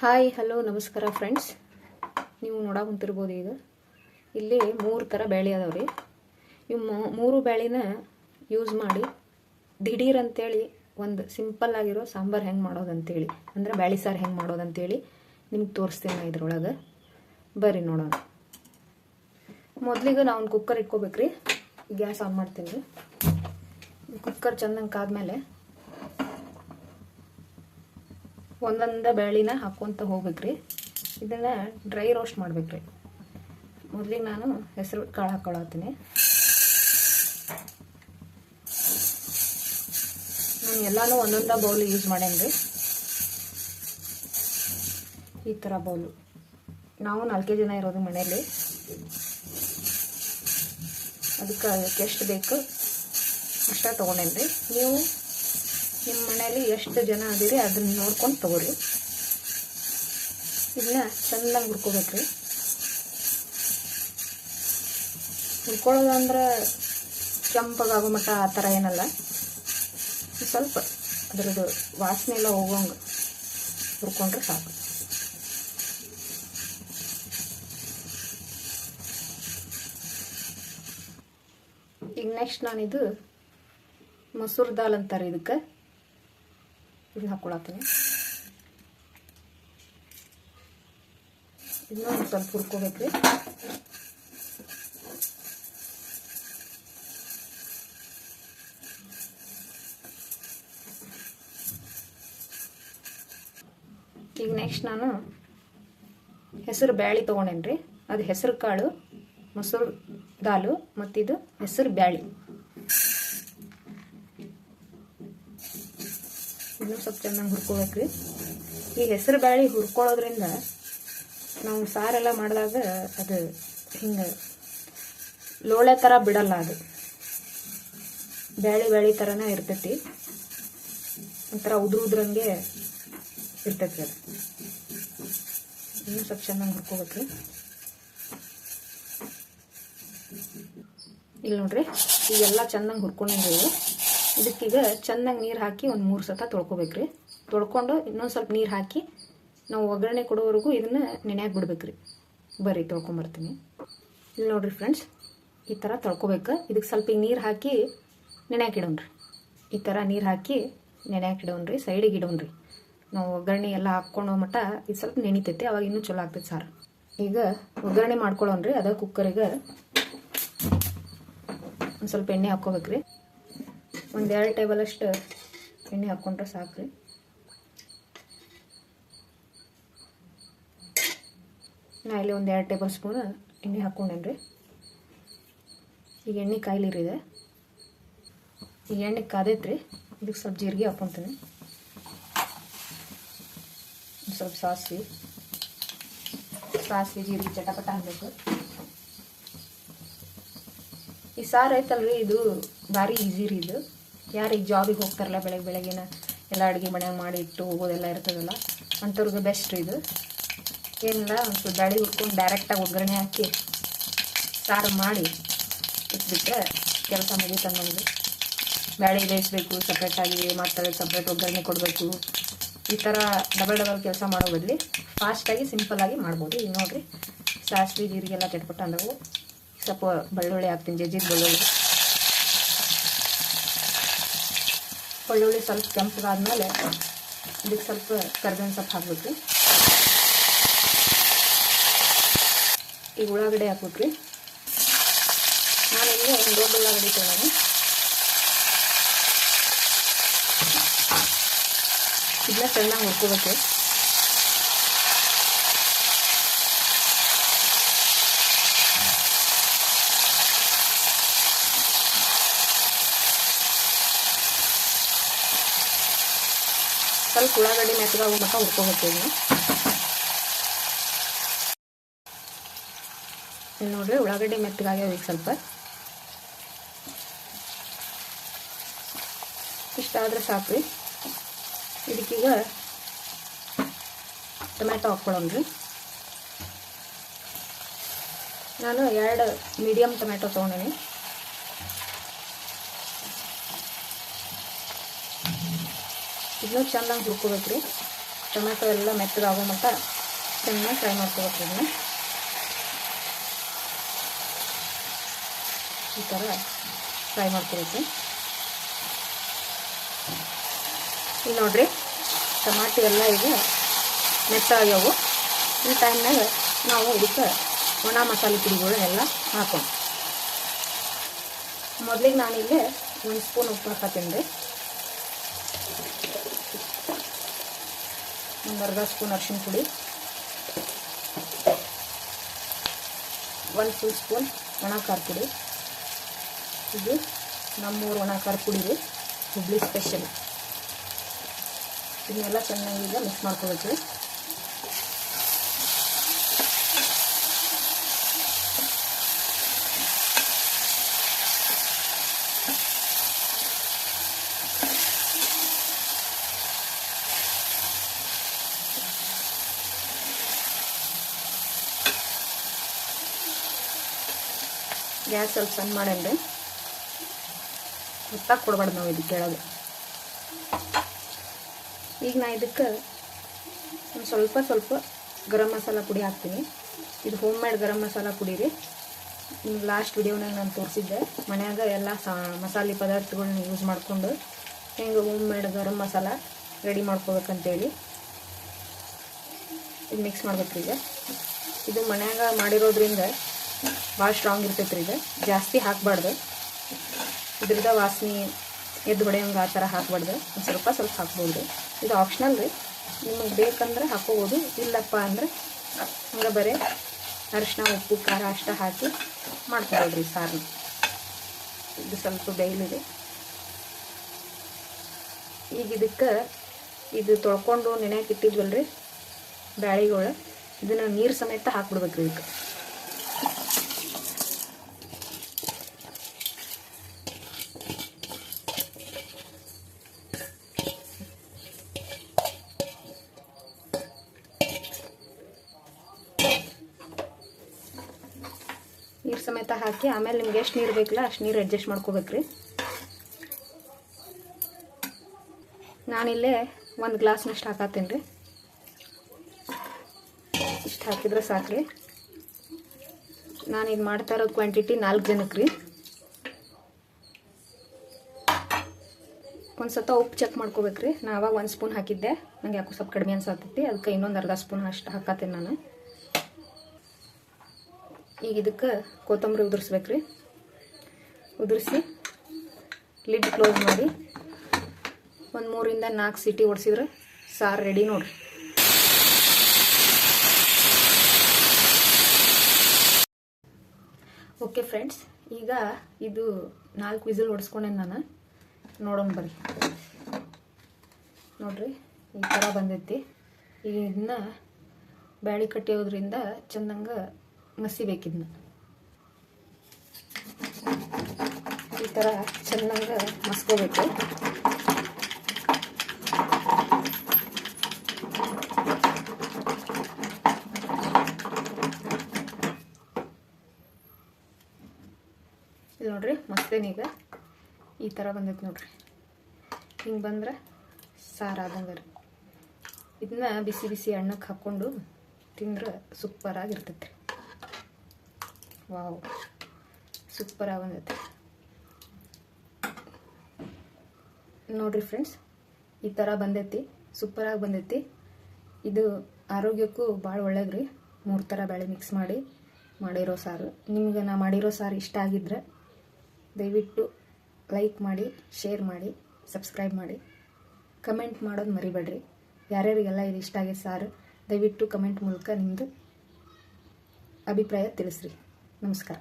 Hi hello ನಮಸ್ಕಾರ friends ನೀವು ನೋಡ ಕುಂತಿರ್ಬೋದು ಈಗ. ಇಲ್ಲಿ ಮೂರು ಥರ ಬೇಳೆ ಅದಾವೆ ರೀ. ಇವು ಮೂರು ಬ್ಯಾಳಿನ ಯೂಸ್ ಮಾಡಿ ದಿಢೀರ್ ಅಂತೇಳಿ ಒಂದು ಸಿಂಪಲ್ ಆಗಿರೋ ಸಾಂಬಾರು ಹೆಂಗೆ ಮಾಡೋದಂತೇಳಿ, ಅಂದರೆ ಬ್ಯಾಳಿ ಸಾರು ಹೆಂಗೆ ಮಾಡೋದಂತೇಳಿ ನಿಮ್ಗೆ ತೋರಿಸ್ತೀನಿ ಇದ್ರೊಳಗೆ. ಬರ್ರಿ ನೋಡೋಣ. ಮೊದಲಿಗೆ ನಾವು ಒಂದು ಕುಕ್ಕರ್ ಇಟ್ಕೋಬೇಕ್ರಿ. ಗ್ಯಾಸ್ ಆನ್ ಮಾಡ್ತೀನಿ. ರೀ ಕುಕ್ಕರ್ ಚಂದಂಗೆ ಕಾದ್ಮೇಲೆ ಒಂದೊಂದ ಬೇಳಿನ ಹಾಕೊಂತ ಹೋಗ್ಬೇಕ್ರಿ. ಇದನ್ನ ಡ್ರೈ ರೋಸ್ಟ್ ಮಾಡ್ಬೇಕ್ರಿ. ಮೊದಲಿಗೆ ನಾನು ಹೆಸರು ಕಾಳು ಹಾಕೊಳತೀನಿ ನಾನು ಎಲ್ಲಾನು ಒಂದೊಂದ ಬೌಲ್ ಯೂಸ್ ಮಾಡೇನ್ರಿ. ಈ ಥರ ಬೌಲು. ನಾವು ನಾಲ್ಕೇ ಜನ ಇರೋದು ಮನೆಯಲ್ಲಿ ಅದಕ್ಕೆ ಎಷ್ಟು ಬೇಕು ಅಷ್ಟೇ ತೊಗೊಂಡೇನ್ರಿ. ನೀವು ನಿಮ್ಮ ಮನೇಲಿ ಎಷ್ಟು ಜನ ಅದೀರಿ, ಅದನ್ನ ನೋಡ್ಕೊಂಡು ತಗೋರಿ. ಇದನ್ನ ಚೆನ್ನಾಗಿ ಹುರ್ಕೋಬೇಕ್ರಿ. ಹುರ್ಕೊಳ್ಳೋದಂದ್ರೆ ಕೆಂಪಗಾಗೋ ಮಟ್ಟ ಆ ಥರ ಏನಲ್ಲ. ಸ್ವಲ್ಪ ಅದರದ್ದು ವಾಸನೆ ಎಲ್ಲ ಹೋಗೋಂಗೆ ಹುರ್ಕೊಂಡ್ರೆ ಸಾಕು. ಈಗ ನೆಕ್ಸ್ಟ್ ನಾನಿದು ಮಸೂರ್ ದಾಲ್ ಅಂತಾರೆ ಇದಕ್ಕೆ. ಇದನ್ನ ಹಾಕೊಳತ್ತೀನಿ ಇದನ್ನ ಒಂದು ಸ್ವಲ್ಪ ಹುರ್ಕೋಬೇಕ್ರಿ ಈಗ ನೆಕ್ಸ್ಟ್ ನಾನು ಹೆಸರು ಬ್ಯಾಳಿ ತೊಗೊಂಡೇನ್ರಿ? ಅದು ಹೆಸರು ಕಾಳು, ಮೊಸರು ದಾಲು ಮತ್ತಿದು ಹೆಸರು ಬ್ಯಾಳಿ. ಇನ್ನೂ ಸ್ವಲ್ಪ ಚೆನ್ನಾಗಿ ಹುರ್ಕೊಬೇಕ್ರಿ. ಈ ಹೆಸರು ಬ್ಯಾಳಿ ಹುರ್ಕೊಳ್ಳೋದ್ರಿಂದ ನಾವು ಸಾರೆಲ್ಲ ಮಾಡಿದಾಗ ಅದು ಹಿಂಗೆ ಲೋಳೆ ಥರ ಬಿಡಲ್ಲ ಅದು. ಬ್ಯಾಳಿ ಬ್ಯಾಳಿ ಥರನೇ ಇರ್ತೈತಿ. ಒಂಥರ ಉದ್ರ ಉದ್ರಂಗೆ ಇರ್ತೈತಿ ಅದು. ಇನ್ನೂ ಸ್ವಲ್ಪ ಚೆನ್ನಾಗಿ ಹುರ್ಕೋಬೇಕು ಇಲ್ಲಿ ನೋಡ್ರಿ, ಈಗೆಲ್ಲ ಚೆನ್ನಾಗಿ ಹುರ್ಕೊಂಡಂಗೆ ಇದಕ್ಕೀಗ ಚೆನ್ನಾಗಿ ನೀರು ಹಾಕಿ ಒಂದು ಮೂರು ಸತ ತೊಳ್ಕೊಬೇಕ್ರಿ. ತೊಳ್ಕೊಂಡು ಇನ್ನೊಂದು ಸ್ವಲ್ಪ ನೀರು ಹಾಕಿ ನಾವು ಒಗ್ಗರಣೆ ಕೊಡೋವರೆಗೂ ಇದನ್ನ ನೆನೆಯಾಗಿ ಬಿಡ್ಬೇಕ್ರಿ. ಬರ್ರಿ ತೊಳ್ಕೊಂಬರ್ತೀನಿ. ಇಲ್ಲಿ ನೋಡಿರಿ ಫ್ರೆಂಡ್ಸ್, ಈ ಥರ ತೊಳ್ಕೊಬೇಕು. ಇದಕ್ಕೆ ಸ್ವಲ್ಪ ಈಗ ನೀರು ಹಾಕಿ ನೆನೆಯಾಗಿ ಇಡೋಣ್ರಿ. ಈ ಥರ ನೀರು ಹಾಕಿ ನೆನೆಯಾಗಿ ಇಡೋಣ್ರಿ, ಸೈಡಿಗೆ ಇಡೋಣ್ರಿ. ನಾವು ಒಗ್ಗರಣೆ ಎಲ್ಲ ಹಾಕ್ಕೊಂಡು ಮಟ್ಟ ಇದು ಸ್ವಲ್ಪ ನೆನಿತೈತಿ, ಅವಾಗ ಇನ್ನೂ ಚಲೋ ಆಗ್ತೈತೆ ಸಾರು. ಈಗ ಒಗ್ಗರಣೆ ಮಾಡ್ಕೊಳ್ಳೋಣ್ರಿ ಅದ ಕುಕ್ಕರಿಗೆ ಒಂದು ಸ್ವಲ್ಪ ಎಣ್ಣೆ ಹಾಕ್ಕೋಬೇಕ್ರಿ. ಒಂದು ಎರಡು ಟೇಬಲ್ ಅಷ್ಟು ಎಣ್ಣೆ ಹಾಕ್ಕೊಂಡ್ರೆ ಸಾಕ್ರಿ. ನಾ ಇಲ್ಲಿ ಒಂದು ಎರಡು ಟೇಬಲ್ ಸ್ಪೂನ್ ಎಣ್ಣೆ ಹಾಕ್ಕೊಂಡೇನ್ರಿ ಈಗ ಎಣ್ಣೆ ಕಾಯ್ಲಿರಿದೆ. ಈಗ ಎಣ್ಣೆ ಕಾದೈತ್ರಿ ಇದಕ್ಕೆ ಸ್ವಲ್ಪ ಜೀರಿಗೆ ಹಾಕ್ಕೊತೀನಿ ಸ್ವಲ್ಪ ಸಾಸಿವೆ. ಸಾಸಿವೆ, ಜೀರಿಗೆ ಚಟಪಟ ಹಾಕಬೇಕು. ಈ ಸಾರು ಐತಲ್ರಿ, ಇದು ಭಾರಿ ಈಸಿ ರೀ ಇದು. ಯಾರಿಗೆ ಜಾಬಿಗೆ ಹೋಗ್ತಾರಲ್ಲ ಬೆಳಗ್ಗೆ ಬೆಳಗ್ಗೆನ ಎಲ್ಲ ಅಡುಗೆ ಮನೆ ಮಾಡಿ ಇಟ್ಟು ಹೋಗೋದೆಲ್ಲ ಇರ್ತದಲ್ಲ, ಅಂಥವ್ರಿಗೆ ಬೆಸ್ಟ್ ಇದು. ಏನಿಲ್ಲ ಒಂದು ಬ್ಯಾಳಿ ಹುರ್ಕೊಂಡು ಡೈರೆಕ್ಟಾಗಿ ಒಗ್ಗರಣೆ ಹಾಕಿ ಸಾರು ಮಾಡಿ ಇಟ್ಬಿಟ್ರೆ ಕೆಲಸ ಮುಗೀತಂದು ನಮಗೆ ಬ್ಯಾಳಿ ಬೇಯಿಸ್ಬೇಕು ಸಪ್ರೇಟಾಗಿ ಮತ್ತೆ ಸಪ್ರೇಟ್ ಒಗ್ಗರಣೆ ಕೊಡಬೇಕು. ಈ ಥರ ಡಬಲ್ ಡಬಲ್ ಕೆಲಸ ಮಾಡೋ ಬದಲಿ ಫಾಸ್ಟಾಗಿ ಸಿಂಪಲ್ಲಾಗಿ ಮಾಡ್ಬೋದು. ಈಗ ನೋಡಿರಿ, ಸಾಸಿವೆ, ಜೀರಿಗೆಲ್ಲ ಕೆಟ್ಬಿಟ್ಟು ಅಂದವು ಸ್ವಲ್ಪ ಬೆಳ್ಳುಳ್ಳಿ ಹಾಕ್ತೀನಿ, ಜಜ್ಜಿದ ಬೆಳ್ಳುಳ್ಳಿ. ಬೆಳ್ಳುಳ್ಳಿ ಸ್ವಲ್ಪ ಕೆಂಪಗಾದ್ಮೇಲೆ ಇದಕ್ಕೆ ಸ್ವಲ್ಪ ಕರ್ಬೇವಿನ ಸೊಪ್ಪು ಹಾಕ್ಬಿಟ್ರಿ. ಈಗ ಉಳ್ಳಾಗಡ್ಡೆ ನಾನು ನಾನಿಲ್ಲಿ ಒಂದು ದೊಡ್ಡ ಉಳ್ಳಾಗಡ್ಡೆ ತೊಗೊಂಡು ಇದನ್ನ ಚೆನ್ನಾಗಿ ಹುರ್ಕೋಬೇಕು. ಸ್ವಲ್ಪ ಉಳ್ಳಾಗಡ್ಡಿ ಮೆತ್ತಗಾಗೋ ಮಟ್ಟ ಹುರ್ಕೋಬೇಕು ನೋಡಿರಿ ಉಳ್ಳಾಗಡ್ಡಿ ಮೆತ್ತಗಾಗ್ಯಾವ ಈಗ ಸ್ವಲ್ಪ. ಇಷ್ಟಾದ್ರೆ ಸಾಕ್ರಿ. ಇದಕ್ಕೀಗ ಟೊಮ್ಯಾಟೊ ಹಾಕ್ಕೊಳ್ಳೋಣ್ರಿ. ನಾನು ಎರಡು ಮೀಡಿಯಮ್ ಟೊಮೆಟೊ ತೊಗೊಂಡೀನಿ. ಇದನ್ನು ಚೆನ್ನಾಗಿ ಹುರ್ಕೋಬೇಕು ರೀ ಟೊಮೆಟೊ ಎಲ್ಲ ಮೆತ್ತಗಾಗೋ ಮಟ್ಟ ಚೆನ್ನಾಗಿ ಫ್ರೈ ಮಾಡ್ಕೋಬೇಕು ಇದನ್ನು. ಈ ಥರ ಫ್ರೈ ಮಾಡ್ಕೋಬೇಕು ಈಗ ನೋಡಿರಿ ಟಮಾಟಿ ಎಲ್ಲ ಈಗ ಮೆತ್ತಾಗ್ಯಾವು. ಈ ಟೈಮ್ನಾಗ ನಾವು ಇದಕ್ಕೆ ಒಣ ಮಸಾಲೆ ಪುಡಿಗಳು ಎಲ್ಲ ಹಾಕೋಣ. ಮೊದಲಿಗೆ ನಾನಿಲ್ಲೇ ಒಂದು ಸ್ಪೂನ್ ಉಪ್ಪು ಹಾಕತ್ತೀನಿ ರೀ. ಒಂದು ಸ್ಪೂನ್ ಅರ್ಶಿನ ಪುಡಿ. ಒನ್ ಫುಲ್ ಸ್ಪೂನ್ ಒಣ ಖಾರ ಪುಡಿ. ಇದು ನಮ್ಮೂರು ಒಣ ಖಾರ ಪುಡಿ ರೀ. ಹುಬ್ಳಿ ಸ್ಪೆಷಲ್ ಇದನ್ನೆಲ್ಲ ಚೆನ್ನಾಗಿ ಈಗ ಮಿಕ್ಸ್ ಮಾಡ್ಕೋಬೇಕು. ಗ್ಯಾಸ್ ಸ್ವಲ್ಪ ಸಣ್ಣ ಮಾಡೇನ್ರಿ? ಗೊತ್ತಾಗಿ ಕೊಡ್ಬಾರ್ದು ನಾವು ಇದಕ್ಕೆ ಕೇಳೋದು. ಈಗ ನಾ ಇದಕ್ಕೆ ಒಂದು ಸ್ವಲ್ಪ ಸ್ವಲ್ಪ ಗರಂ ಮಸಾಲ ಪುಡಿ ಹಾಕ್ತೀನಿ. ಇದು ಹೋಮ್ ಮೇಡ್ ಗರಂ ಮಸಾಲ ಪುಡಿ ರೀ. ನಿಮ್ಗೆ ಲಾಸ್ಟ್ ವಿಡಿಯೋನಾಗ ನಾನು ತೋರಿಸಿದ್ದೆ. ಮನ್ಯಾಗ ಎಲ್ಲ ಸಾ ಮಸಾಲೆ ಪದಾರ್ಥಗಳನ್ನ ಯೂಸ್ ಮಾಡಿಕೊಂಡು ಹೆಂಗೆ home made garam masala ready ಮಾಡ್ಕೋಬೇಕಂತೇಳಿ ಇದು ಮಿಕ್ಸ್ ಮಾಡ್ಬೇಕು ಈಗ ಇದು ಮನ್ಯಾಗ ಮಾಡಿರೋದ್ರಿಂದ ಭಾಳ ಸ್ಟ್ರಾಂಗ್ ಇರ್ತೈತೆ ರೀ ಇದು. ಜಾಸ್ತಿ ಹಾಕಬಾರ್ದು. ಇದ್ರದ ವಾಸನೆ ಎದ್ದು ಹೊಡೆಯೋಂಗೆ ಆ ಥರ ಹಾಕ್ಬಾರ್ದು. ಒಂದು ಸ್ವಲ್ಪ ಸ್ವಲ್ಪ ಹಾಕ್ಬೋದು. ಇದು ಆಪ್ಷನಲ್ ರೀ. ನಿಮಗೆ ಬೇಕಂದ್ರೆ ಹಾಕೋಬೋದು ಇಲ್ಲಪ್ಪ ಅಂದರೆ ಹಂಗೆ ಬರೀ ಅರಿಶಿನ ಉಪ್ಪು, ಖಾರ ಅಷ್ಟ ಹಾಕಿ ಮಾಡ್ಕೊಳ್ರಿ ಸಾರು ಇದು ಸ್ವಲ್ಪ ಬೇಯಲಿದೆ ಈಗ ಇದಕ್ಕೆ ಇದು ತೊಳ್ಕೊಂಡು ನೆನೆಯಕ್ಕೆ ರೀ ಬ್ಯಾಳಿಗಳು. ಇದನ್ನು ನೀರು ಸಮೇತ ಹಾಕ್ಬಿಡ್ಬೇಕ್ರಿ ಇದಕ್ಕೆ. ನೀರು ಸಮೇತ ಹಾಕಿ, ಆಮೇಲೆ ನಿಮ್ಗೆ ಎಷ್ಟು ನೀರು ಬೇಕಲ್ಲ ಅಷ್ಟು ನೀರು ಅಡ್ಜಸ್ಟ್ ಮಾಡ್ಕೋಬೇಕ್ರಿ. ನಾನಿಲ್ಲೇ ಒಂದು ಗ್ಲಾಸ್ನಷ್ಟು ಹಾಕತ್ತೀನಿ ರೀ. ಇಷ್ಟು ಹಾಕಿದ್ರೆ ಸಾಕ್ರಿ. ನಾನು ಇದು ಮಾಡ್ತಾ ಇರೋದು ಕ್ವಾಂಟಿಟಿ ನಾಲ್ಕು ಜನಕ್ಕೆ ರೀ. ಒಂದು ಸತ ಉಪ್ಪು ಚೆಕ್ ಮಾಡ್ಕೋಬೇಕ್ರಿ. ನಾ ಅವಾಗ ಒಂದು ಸ್ಪೂನ್ ಹಾಕಿದ್ದೆ. ನಂಗೆ ಯಾಕೋ ಸ್ವಲ್ಪ ಕಡಿಮೆ ಅನ್ಸತ್ತೈತಿ ಅದಕ್ಕೆ ಇನ್ನೊಂದು ಅರ್ಧ ಸ್ಪೂನ್ ಅಷ್ಟು ಹಾಕತ್ತೀನಿ ನಾನು. ಈಗ ಇದಕ್ಕೆ ಕೊತ್ತಂಬರಿ ಉದುರಿಸ್ಬೇಕ್ರಿ. ಉದುರಿಸಿ ಲಿಡ್ ಕ್ಲೋಸ್ ಮಾಡಿ ಒಂದು ಮೂರಿಂದ ನಾಲ್ಕು ಸಿಟಿ ಹೊಡ್ಸಿದ್ರೆ ಸಾರು ರೆಡಿ ನೋಡಿರಿ. ಓಕೆ ಫ್ರೆಂಡ್ಸ್ ಈಗ ಇದು ನಾಲ್ಕು ವಿಸಿಲ್ ಹೊಡಿಸ್ಕೊಂಡೆ ನಾನು. ನೋಡೋಣ ಬರ್ರಿ ನೋಡ್ರಿ, ಈ ಥರ ಬಂದೈತಿ. ಈಗ ಇದನ್ನ ಬ್ಯಾಳಿ ಕಟ್ಟಿಯೋದ್ರಿಂದ ಚೆಂದಂಗೆ ಮಸಿಬೇಕಿದ್ನ. ಈ ಥರ ಚೆನ್ನಾಗಿ ಮಸ್ಕೋಬೇಕು. ಇದು ನೋಡ್ರಿ ಮಸ್ತೇನೀಗ ಈ ಥರ ಬಂದೈತೆ ನೋಡ್ರಿ. ಹಿಂಗೆ ಬಂದ್ರೆ ಸಾರು ಆದಂಗೆ ರೀ. ಇದನ್ನ ಬಿಸಿ ಬಿಸಿ ಎಣ್ಣಕ್ಕೆ ಹಾಕ್ಕೊಂಡು ತಿಂದ್ರೆ ಸೂಪರಾಗಿರ್ತೈತೆ ರೀ ವಾವ್. ಸೂಪರಾಗಿ ಬಂದೈತೆ ನೋಡ್ರಿ ಫ್ರೆಂಡ್ಸ್ ಈ ಥರ ಬಂದೈತಿ ಸೂಪರಾಗಿ ಬಂದೈತಿ. ಇದು ಆರೋಗ್ಯಕ್ಕೂ ಭಾಳ ಒಳ್ಳೇದು ರೀ ಮೂರು ಥರ ಬೇಳೆ ಮಿಕ್ಸ್ ಮಾಡಿ, ಮಾಡಿರೋ ಸಾರು. ನಿಮಗೆ ನಾ ಮಾಡಿರೋ ಸಾರು ಇಷ್ಟ ಆಗಿದ್ರೆ ದಯವಿಟ್ಟು ಲೈಕ್ ಮಾಡಿ ಶೇರ್ ಮಾಡಿ ಸಬ್ಸ್ಕ್ರೈಬ್ ಮಾಡಿ. ಕಮೆಂಟ್ ಮಾಡೋದು ಮರಿಬೇಡ್ರಿ. ಯಾರ್ಯಾರಿಗೆಲ್ಲ ಇದು ಇಷ್ಟ ಆಗಿದೆ ಸಾರು, ದಯವಿಟ್ಟು ಕಮೆಂಟ್ ಮೂಲಕ ನಿಮ್ಮದು ಅಭಿಪ್ರಾಯ ತಿಳಿಸ್ರಿ. ನಮಸ್ಕಾರ